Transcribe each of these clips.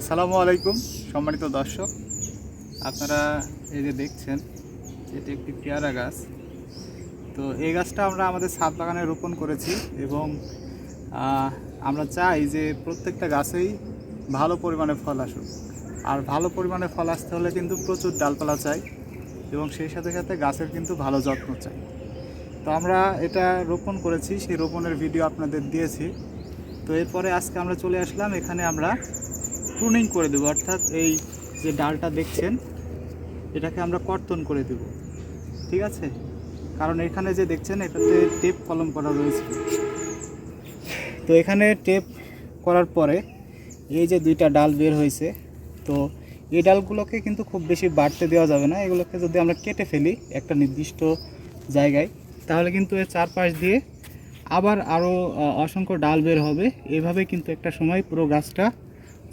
আসসালামু আলাইকুম, সম্মানিত দর্শক। আপনারা এই যে দেখছেন, এটি একটি পেয়ারা গাছ। তো এই গাছটা আমরা আমাদের ছাদ বাগানে রোপণ করেছি এবং আমরা চাই যে প্রত্যেকটা গাছেই ভালো পরিমাণে ফল আসুক। আর ভালো পরিমাণে ফল আসতে হলে কিন্তু প্রচুর ডালপালা চাই এবং সেই সাথে সাথে গাছের কিন্তু ভালো যত্ন চাই। তো আমরা এটা রোপণ করেছি, সেই রোপণের ভিডিও আপনাদের দিয়েছি। তো এরপরে আজকে আমরা চলে আসলাম, এখানে আমরা প্রুনিং করে দেবো, অর্থাৎ এই যে ডালটা দেখছেন, এটাকে আমরা কর্তন করে দেব, ঠিক আছে? কারণ এখানে যে দেখছেন, এটাতে টেপ কলম করা রয়েছে। তো এখানে টেপ করার পরে এই যে দুইটা ডাল বের হয়েছে, তো এই ডালগুলোকে কিন্তু খুব বেশি বাড়তে দেওয়া যাবে না। এগুলোকে যদি আমরা কেটে ফেলি একটা নির্দিষ্ট জায়গায়, তাহলে কিন্তু এর চারপাশ দিয়ে আবার আরও অসংখ্য ডাল বের হবে। এভাবে কিন্তু একটা সময় পুরো গাছটা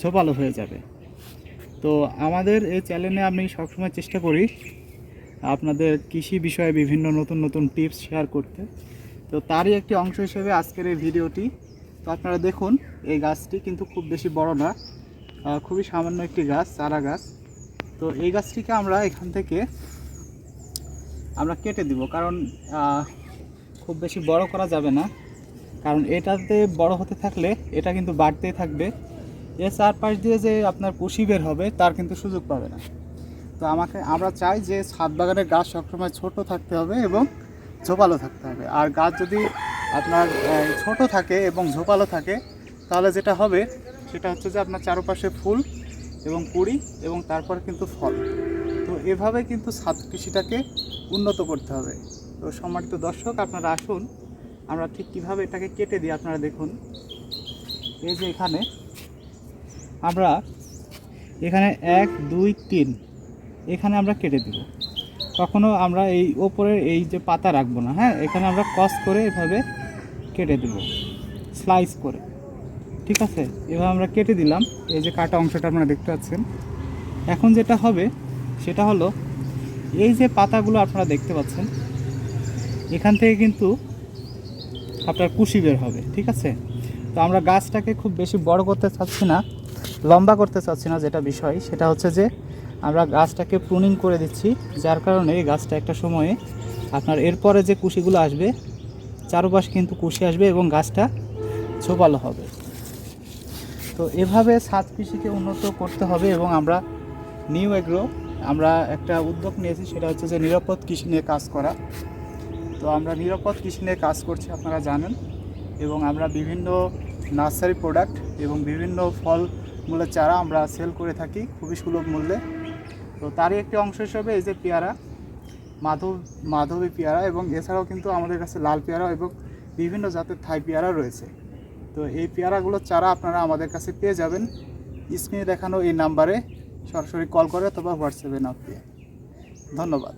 ঝোপালো হয়ে যাবে। তো আমাদের এই চ্যানেলে আমি সবসময় চেষ্টা করি আপনাদের কৃষি বিষয়ে বিভিন্ন নতুন নতুন টিপস শেয়ার করতে। তো তারই একটি অংশ হিসেবে আজকের এই ভিডিওটি তো আপনারা দেখুন, এই গাছটি কিন্তু খুব বেশি বড় না খুবই সামান্য একটি গাছ, চারা গাছ। তো এই গাছটিকে আমরা এখান থেকে আমরা কেটে দিব, কারণ খুব বেশি বড় করা যাবে না। কারণ এটাতে বড় হতে থাকলে এটা কিন্তু বাড়তেই থাকবে। এর চারপাশ দিয়ে যে আপনার কুশি বের হবে, তার কিন্তু সুযোগ পাবে না। তো আমাকে, আমরা চাই যে ছাদ বাগানের গাছ সবসময় ছোট থাকতে হবে এবং ঝোপালো থাকতে হবে। আর গাছ যদি আপনার ছোট থাকে এবং ঝোপালো থাকে, তাহলে যেটা হবে, সেটা হচ্ছে যে আপনার চারপাশে ফুল এবং কুড়ি এবং তারপর কিন্তু ফল। তো এভাবে কিন্তু ছাদ কৃষিটাকে উন্নত করতে হবে। তো সম্মানিত দর্শক, আপনারা আসুন। আমরা ঠিক কীভাবে এটাকে কেটে দিই, আপনারা দেখুন। এই যে এখানে আমরা এখানে এক, দুই, তিন। এখানে আমরা কেটে দিব। কখনো আমরা এই ওপরের এই যে পাতা রাখব না হ্যাঁ? এখানে আমরা কস করে এভাবে কেটে দেব। স্লাইস করে। ঠিক আছে? এভাবে আমরা কেটে দিলাম। এই যে কাটা অংশটা আপনারা দেখতে পাচ্ছেন। এখন যেটা হবে, সেটা হলো এই যে পাতাগুলো আপনারা দেখতে পাচ্ছেন, এখান থেকে কিন্তু আপনার কুশি বের হবে। ঠিক আছে? তো আমরা গাছটাকে খুব বেশি বড় করতে চাচ্ছি না। লম্বা করতে চাচ্ছি না যেটা বিষয়, সেটা হচ্ছে যে আমরা গাছটাকে প্রুনিং করে দিচ্ছি, যার কারণে গাছটা একটা সময়ে আপনার এরপরে যে কুশিগুলো আসবে, চারপাশ কিন্তু কুশি আসবে এবং গাছটা ছোপালো হবে। তো এভাবে ছাদ কৃষিকে উন্নত করতে হবে এবং আমরা নিউ এগ্রো আমরা একটা উদ্যোগ নিয়েছি, সেটা হচ্ছে যে নিরাপদ কৃষি নিয়ে কাজ করা। তো আমরা নিরাপদ কৃষি নিয়ে কাজ করছি, আপনারা জানেন, এবং আমরা বিভিন্ন নার্সারি প্রোডাক্ট এবং বিভিন্ন ফল মূলের চারা আমরা সেল করে থাকি খুবই সুলভ মূল্যে। তো তারই একটি অংশ হিসেবে এই যে পেয়ারা, মাধব, মাধবী পেয়ারা এবং এছাড়াও কিন্তু আমাদের কাছে লাল পেয়ারা এবং বিভিন্ন জাতের থাই পেয়ারা রয়েছে। তো এই পেয়ারাগুলোর চারা আপনারা আমাদের কাছে পেয়ে যাবেন। স্ক্রিনে দেখানো এই নাম্বারে সরাসরি কল করে অথবা হোয়াটসঅ্যাপে না পেয়ে ধন্যবাদ।